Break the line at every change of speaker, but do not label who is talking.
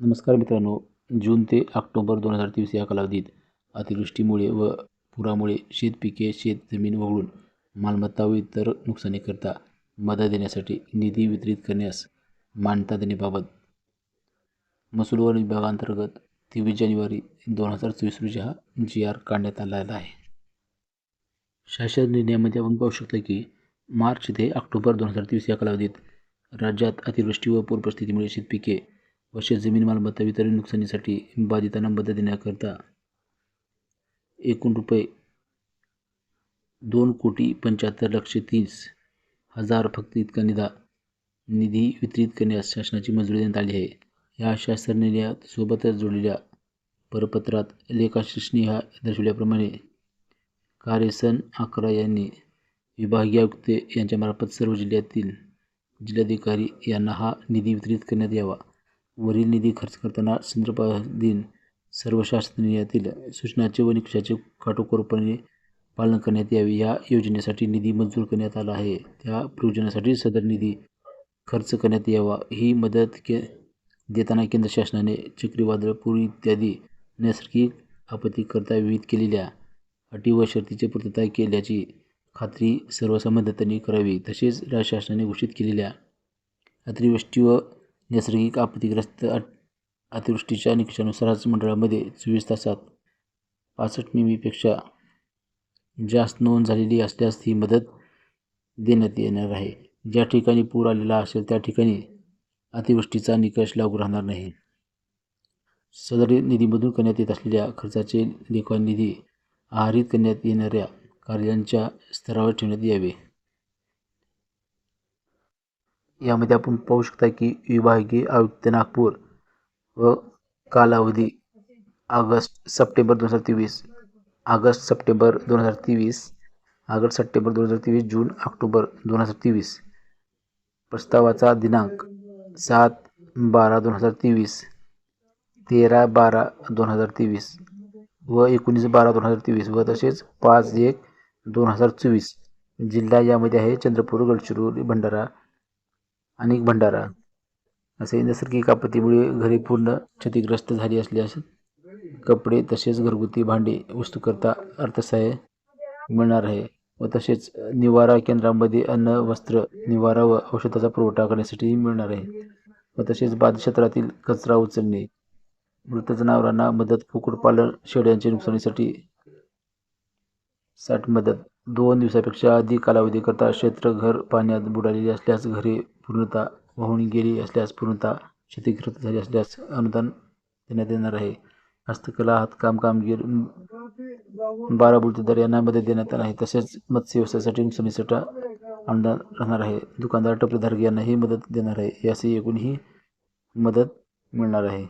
नमस्कार मित्रांनो. जून ते ऑक्टोबर दोन हजार तेवीस या कालावधीत अतिवृष्टीमुळे व पुरामुळे शेतपिके शेतजमीन वगळून मालमत्ता व इतर नुकसानीकरता मदत देण्यासाठी निधी वितरित करण्यास मान्यता देण्याबाबत मसूलवन विभागांतर्गत तेवीस जानेवारी दोन हजार चोवीस रोजी हा जी आर काढण्यात आलेला आहे. शासन निर्णयामध्ये आपण पाहू शकतो की मार्च ते ऑक्टोबर दोन हजार तेवीस या कालावधीत राज्यात अतिवृष्टी व पूरपरिस्थितीमुळे शेतपिके व शेतजमीन मालमत्ता वितरण नुकसानीसाठी बाधितांना मदत देण्याकरता एकूण रुपये दोन कोटी पंच्याहत्तर लक्ष तीस हजार फक्त इतका निधा निधी वितरित करण्यास शासनाची मंजुरी देण्यात आली आहे. या शासन निर्णयात सोबतच जोडलेल्या परपत्रात लेखाश्रेष्ठीने ह्या दर्शवल्याप्रमाणे कार्यसन अकरा यांनी विभागीय आयुक्त यांच्यामार्फत सर्व जिल्ह्यातील जिल्हाधिकारी यांना हा निधी वितरित करण्यात यावा. वरील निधी खर्च करताना संदर्भाधीन सर्व शासनातील सूचनाचे व निकषाचे काटेकोरपणे पालन करण्यात यावे या योजनेसाठी निधी मंजूर करण्यात आला आहे. त्या प्रयोजनासाठी सदर निधी खर्च करण्यात यावा ही मदत के देताना केंद्र शासनाने चक्रीवादळ पूर इत्यादी नैसर्गिक आपत्तीकरता विविध केलेल्या अटी व शर्तीची पूर्तता केल्याची खात्री सर्व संबंधितांनी करावी तसेच राज्य शासनाने घोषित केलेल्या अतिवृष्टी व नैसर्गिक आपत्तीग्रस्त अतिवृष्टीच्या निकषानुसार मंडळामध्ये चोवीस तासात पासष्ट मिमीपेक्षा जास्त नोंद झालेली असल्यास ही मदत देण्यात येणार आहे. ज्या ठिकाणी पूर आलेला असेल त्या ठिकाणी अतिवृष्टीचा निकष लागू राहणार नाही. सदर निधीमधून करण्यात येत असलेल्या खर्चाचे लेखा निधी आहरित करण्यात येणाऱ्या कार्यांच्या स्तरावर ठेवण्यात यावे. यामध्ये आपण पाहू शकता की विभागीय आयुक्त नागपूर व कालावधी ऑगस्ट सप्टेंबर दोन हजार तेवीस ऑगस्ट सप्टेंबर दोन हजार तेवीस ऑगस्ट सप्टेंबर दोन हजार तेवीस जून ऑक्टोबर दोन हजार तेवीस. प्रस्तावाचा दिनांक सात बारा दोन हजार तेवीस तेरा बारा दोन हजार तेवीस व एकोणीस बारा दोन हजार तेवीस व तसेच पाच एक दोन हजार चोवीस. जिल्हा यामध्ये आहे चंद्रपूर गडचिरोली भंडारा आणि भंडारा. असे नैसर्गिक आपत्तीमुळे घरे पूर्ण क्षतिग्रस्त झाली असल्यास कपडे तसेच घरगुती भांडे वस्तूकरता अर्थसहाय्य मिळणार आहे व तसेच निवारा केंद्रामध्ये अन्न वस्त्र निवारा व औषधाचा पुरवठा करण्यासाठी मिळणार आहे. व तसेच बाधित क्षेत्रातील कचरा उचलणे मृत जनावरांना मदत कुक्कुटपालन शेळ्यांच्या नुकसानीसाठी साठ मदत दोन दिवसापेक्षा अधिक कालावधीकरता क्षेत्र घर पाण्यात बुडालेले असल्यास घरे पूर्णतः वाहून गेली असल्यास पूर्णतः क्षतिग्रस्त झाली असल्यास अनुदान देण्यात येणार आहे. हस्तकला हातकाम कामगिर बारा बुलतेदार यांना मदत देण्यात येणार आहे. तसेच मत्स्य व्यवसायासाठी नुकसानीसाठी अनुदान राहणार आहे. दुकानदार टपरीधारक यांनाही मदत देणार आहे. याची एकूण ही मदत मिळणार आहे.